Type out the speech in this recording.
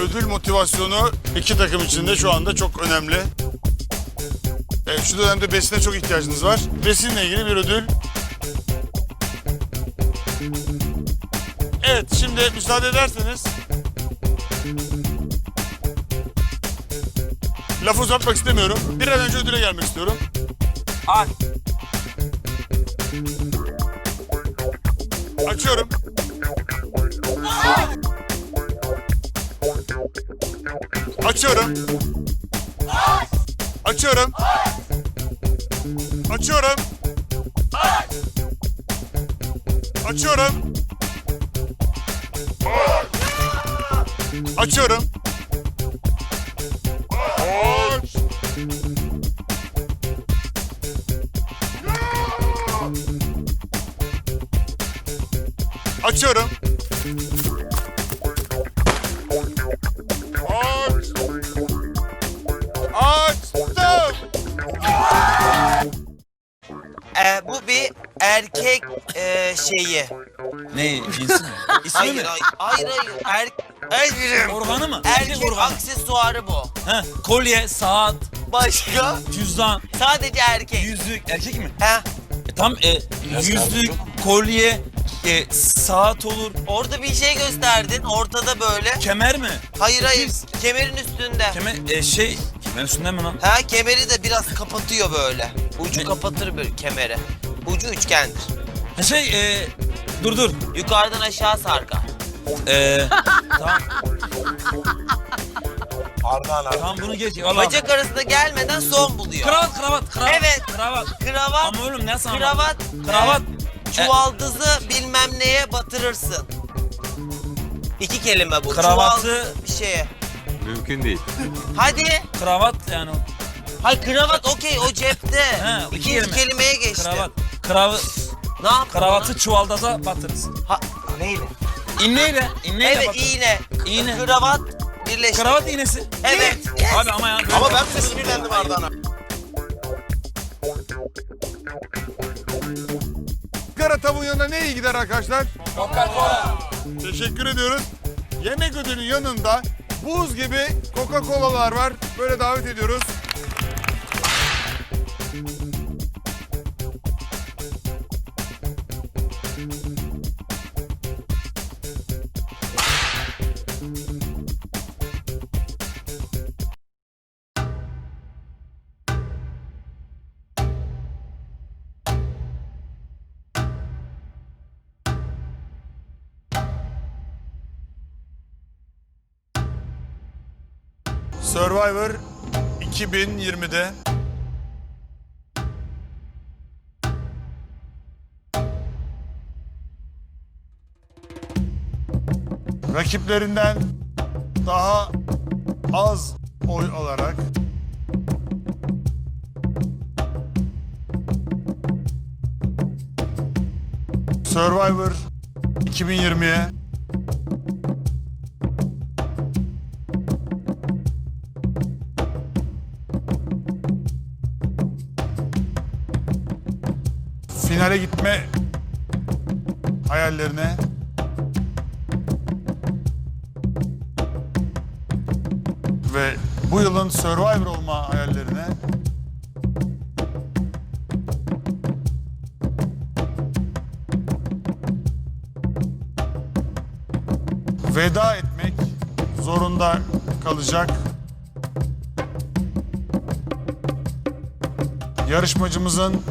Ödül motivasyonu iki takım için de şu anda çok önemli. Evet, şu dönemde besine çok ihtiyacınız var. Besinle ilgili bir ödül. Evet, şimdi müsaade ederseniz... Lafı uzatmak istemiyorum. Bir an önce ödüle gelmek istiyorum. Al. Açıyorum. Açıyorum. Açıyorum. Açıyorum. Açıyorum. Açıyorum. Aç. Açıyorum. Aç. Açtım. Ee, bu bir erkek e, şeyi. Ne cinsi mi? İsmi Hayır, mi? hayır, hayır, hayır. Er, er, Organı mı? erkek organı. aksesuarı bu. Ha, kolye, saat, Başka? cüzdan, Sadece erkek. yüzük. Erkek mi? He. E, tam e, yüzük, kolye, e, saat olur. Orada bir şey gösterdin. Ortada böyle. Kemer mi? Hayır hayır. Kemerin üstünde. Kemer, e, şey, kemer üstünde mi lan? Ha kemeri de biraz kapatıyor böyle. Ucu Ne? kapatır böyle kemeri. Ucu üçgendir. Ha şey, e, dur dur. Yukarıdan aşağı sarkar. E, tamam, Ardahan abi. tamam bunu geç. Bacak arasında gelmeden son buluyor. Kravat, kravat, kravat. Evet. Kravat. Kravat, Ama oğlum ne sana? kravat, Kravat. E, çuvaldızı bilmem neye batırırsın. İki kelime bu. Kravatı- bir şeye. Mümkün değil. Hadi. Kravat yani. o. Hayır kravat okey o cepte. He, iki İkinci kelime. kelimeye geçti. Kravat. Kravat. Ne yaptın Kravatı çuvaldaza batırırız. ona? Ha, neyle? İğneyle, iğneyle Evet batır. iğne. İğne. Kravat birleşti. Kravat iğnesi. Evet. Abi ama ya. Ama ben sinirlendim Ardahan abi. Kara tavuğun yanında ne iyi gider arkadaşlar? Coca-Cola. Teşekkür ediyoruz. Yemek ödülünün yanında buz gibi Coca-Cola'lar var. Böyle davet ediyoruz. Survivor 2020'de rakiplerinden daha az oy alarak Survivor 2020'ye finale gitme hayallerine. Ve bu yılın Survivor olma hayallerine. Veda etmek zorunda kalacak. Yarışmacımızın